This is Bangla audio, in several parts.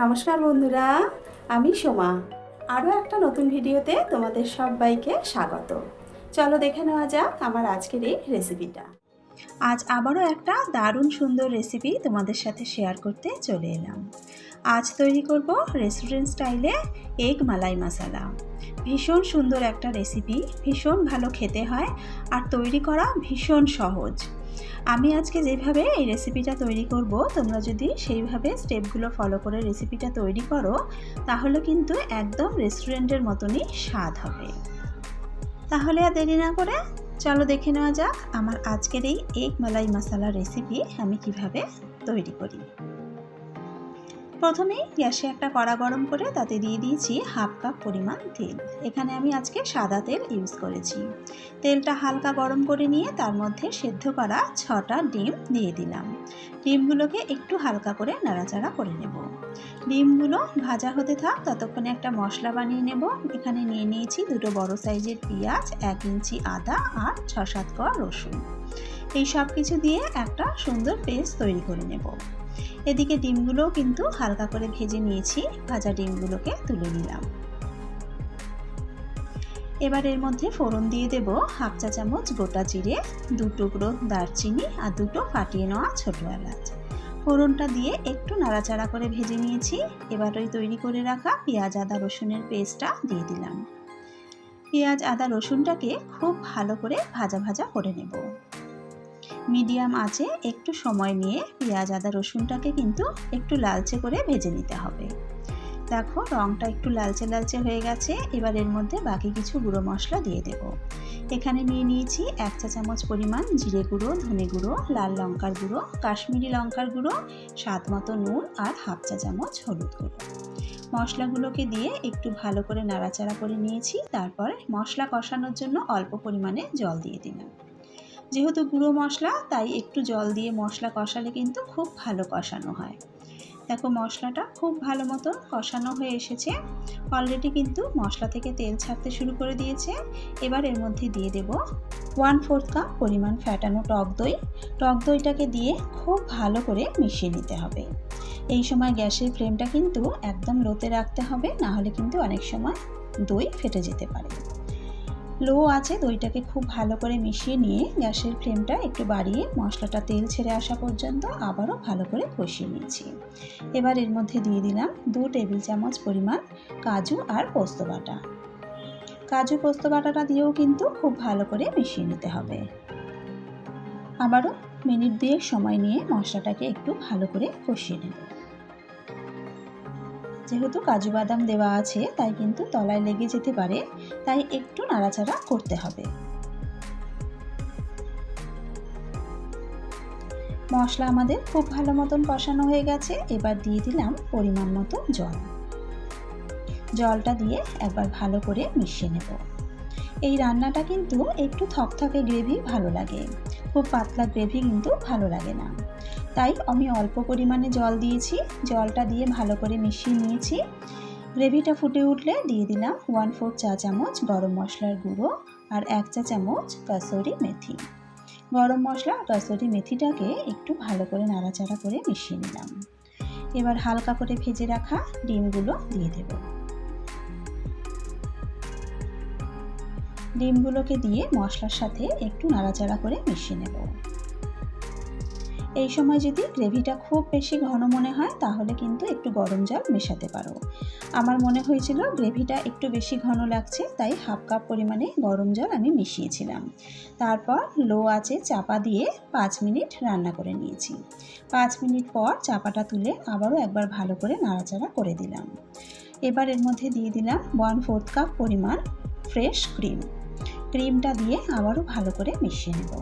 নমস্কার বন্ধুরা, আমি সোমা। আরও একটা নতুন ভিডিওতে তোমাদের সবাইকে স্বাগত। চলো দেখে নেওয়া যাক আমার আজকের এই রেসিপিটা। আজ আবারও একটা দারুণ সুন্দর রেসিপি তোমাদের সাথে শেয়ার করতে চলে এলাম। আজ তৈরি করব রেস্টুরেন্ট স্টাইলে এগ মালাই মশালা। ভীষণ সুন্দর একটা রেসিপি, ভীষণ ভালো খেতে হয় আর তৈরি করা ভীষণ সহজ। আমি আজকে যেভাবে এই রেসিপিটা তৈরি করব, তোমরা যদি সেইভাবে স্টেপগুলো ফলো করে রেসিপিটা তৈরি করো, তাহলে কিন্তু একদম রেস্টুরেন্টের মতনই স্বাদ হবে। তাহলে আর দেরি না করে চলো দেখে নেওয়া যাক আমার আজকের এই এগ মালাই মশলা রেসিপি আমি কীভাবে তৈরি করি। প্রথমেই গ্যাসে একটা কড়া গরম করে তাতে দিয়ে দিয়েছি হাফ কাপ পরিমাণ তেল। এখানে আমি আজকে সাদা তেল ইউজ করেছি। তেলটা হালকা গরম করে নিয়ে তার মধ্যে সেদ্ধ করা ছটা ডিম দিয়ে দিলাম। ডিমগুলোকে একটু হালকা করে নাড়াচাড়া করে নেব। ডিমগুলো ভাজা হতে থাক, ততক্ষণে একটা মশলা বানিয়ে নেব। এখানে নিয়ে নিয়েছি দুটো বড় সাইজের পেঁয়াজ, এক ইঞ্চি আদা আর ছ সাত কোয়া রসুন। এই সব কিছু দিয়ে একটা সুন্দর পেস্ট তৈরি করে নেব। এদিকে ডিমগুলোও কিন্তু হালকা করে ভেজে নিয়েছি, ভাজা ডিমগুলোকে তুলে নিলাম। এবার এর মধ্যে ফোড়ন দিয়ে দেব হাফ চা চামচ গোটা জিরে, দু টুকরো দারচিনি আর দুটো ফাটিয়ে নেওয়া ছোটো এলাচ। ফোড়নটা দিয়ে একটু নাড়াচাড়া করে ভেজে নিয়েছি, এবার ওই তৈরি করে রাখা পেঁয়াজ, আদা, রসুনের পেস্টটা দিয়ে দিলাম। পেঁয়াজ, আদা, রসুনটাকে খুব ভালো করে ভাজা ভাজা করে নেব। মিডিয়াম আছে একটু সময় নিয়ে পেঁয়াজ, আদা, রসুনটাকে কিন্তু একটু লালচে করে ভেজে নিতে হবে। দেখো রঙটা একটু লালচে লালচে হয়ে গেছে। এবার এর মধ্যে বাকি কিছু গুঁড়ো মশলা দিয়ে দেব। এখানে নিয়ে নিয়েছি এক চা চামচ পরিমাণ জিরে গুঁড়ো, ধনে গুঁড়ো, লাল লঙ্কার গুঁড়ো, কাশ্মীরি লঙ্কার গুঁড়ো, স্বাদ মতো নুন আর হাফ চা চামচ হলুদ গুঁড়ো। মশলাগুলোকে দিয়ে একটু ভালো করে নাড়াচাড়া করে নিয়েছি। তারপর মশলা কষানোর জন্য অল্প পরিমাণে জল দিয়ে দিলাম। যেহেতু গুঁড়ো মশলা, তাই একটু জল দিয়ে মশলা কষালে কিন্তু খুব ভালো কষানো হয়। দেখো মশলাটা খুব ভালো মতো কষানো হয়ে এসেছে। অলরেডি কিন্তু মশলা থেকে তেল ছাড়তে শুরু করে দিয়েছে। এবার এর মধ্যে দিয়ে দেব ওয়ান ফোর্থ কাপ পরিমাণ ফ্যাটানো টক দই। টক দইটাকে দিয়ে খুব ভালো করে মিশিয়ে নিতে হবে। এই সময় গ্যাসের ফ্লেমটা কিন্তু একদম লোতে রাখতে হবে না হলে কিন্তু অনেক সময় দই ফেটে যেতে পারে। লো আছে, দইটাকে খুব ভালো করে মিশিয়ে নিয়ে গ্যাসের ফ্লেমটা একটু বাড়িয়ে মশলাটা তেল ছেড়ে আসা পর্যন্ত আবারও ভালো করে কষিয়ে নিয়েছি এবার এর মধ্যে দিয়ে দিলাম দু টেবিল চামচ পরিমাণ কাজু আর পোস্ত বাটা। কাজু পোস্ত বাটাটা দিয়েও কিন্তু খুব ভালো করে মিশিয়ে নিতে হবে। আবারও মিনিট দুয়েক সময় নিয়ে মশলাটাকে একটু ভালো করে কষিয়ে নেব। যেহেতু কাজু বাদাম দেওয়া আছে, তাই কিন্তু তলায় লেগে যেতে পারে, তাই একটু নাড়াচাড়া করতে হবে। মশলা আমাদের খুব ভালো মতন কষানো হয়ে গেছে, এবার দিয়ে দিলাম পরিমাণ মতো জল। জলটা দিয়ে একবার ভালো করে মিশিয়ে নেব। এই রান্নাটা কিন্তু একটু থকথকে গ্রেভি ভালো লাগে। খুব পাতলা গ্রেভি কিন্তু ভালো লাগে না। তাই আমি অল্প পরিমাণে জল দিয়েছি, জলটা দিয়ে ভালো করে মিশিয়ে নিয়েছি। গ্রেভিটা ফুটে উঠলে দিয়ে দিলাম ওয়ান ফোর চা চামচ গরম মশলার গুঁড়ো আর এক চা চামচ কাসরি মেথি। গরম মশলা আর কাসরি মেথিটাকে একটু ভালো করে নাড়াচাড়া করে মিশিয়ে নিলাম। এবার হালকা করে ভেজে রাখা ডিমগুলো দিয়ে দেব। ডিমগুলোকে দিয়ে মশলার সাথে একটু নাড়াচাড়া করে মিশিয়ে নেব। এই সময় যদি গ্রেভিটা খুব বেশি ঘন মনে হয়, তাহলে কিন্তু একটু গরম জল মেশাতে পারো। আমার মনে হয়েছিল গ্রেভিটা একটু বেশি ঘন লাগছে, তাই হাফ কাপ পরিমাণে গরম জল আমি মিশিয়েছিলাম। তারপর লো আছে চাপা দিয়ে পাঁচ মিনিট রান্না করে নিয়েছি। পাঁচ মিনিট পর চাপাটা তুলে আবারও একবার ভালো করে নাড়াচাড়া করে দিলাম। এবার এর মধ্যে দিয়ে দিলাম ওয়ান ফোর্থ কাপ পরিমাণ ফ্রেশ ক্রিম। ক্রিমটা দিয়ে আবারও ভালো করে মিশিয়ে নেব।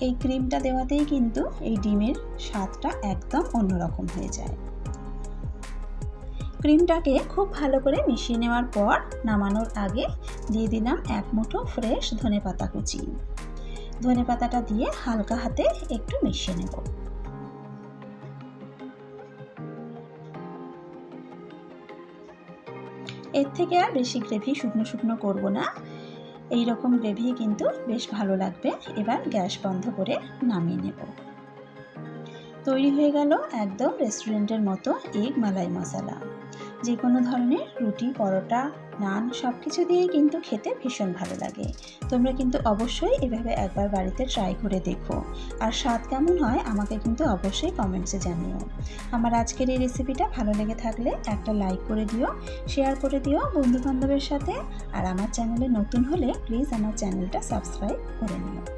এই ক্রিমটা দেওয়াতেই কিন্তু এই ডিমের স্বাদটা একদম অন্যরকম হয়ে যায়। ক্রিমটাকে খুব ভালো করে মিশিয়ে নেওয়ার পর নামানোর আগে দিয়ে দিলাম এক মুঠো ফ্রেশ ধনে পাতা কুচি। ধনে পাতাটা দিয়ে হালকা হাতে একটু মিশিয়ে নেব। এর থেকে আর বেশি গ্রেভি শুকনো শুকনো করব না। এই রকম গ্রেভি কিন্তু বেশ ভালো লাগবে। এবার গ্যাস বন্ধ করে নামিয়ে নেব। তৈরি হয়ে গেল একদম রেস্টুরেন্টের মতো এগ মালাই মশলা। যে কোনো ধরনের রুটি, পরোটা, নান সব কিছু দিয়েই কিন্তু খেতে ভীষণ ভালো লাগে। তোমরা কিন্তু অবশ্যই এভাবে একবার বাড়িতে ট্রাই করে দেখো। আর স্বাদ কেমন হয় আমাকে কিন্তু অবশ্যই কমেন্টসে জানিও। আমার আজকের এই রেসিপিটা ভালো লেগে থাকলে একটা লাইক করে দিও শেয়ার করে দিও বন্ধু বান্ধবের সাথে, আর আমার চ্যানেলে নতুন হলে প্লিজ আমার চ্যানেলটা সাবস্ক্রাইব করে নিও।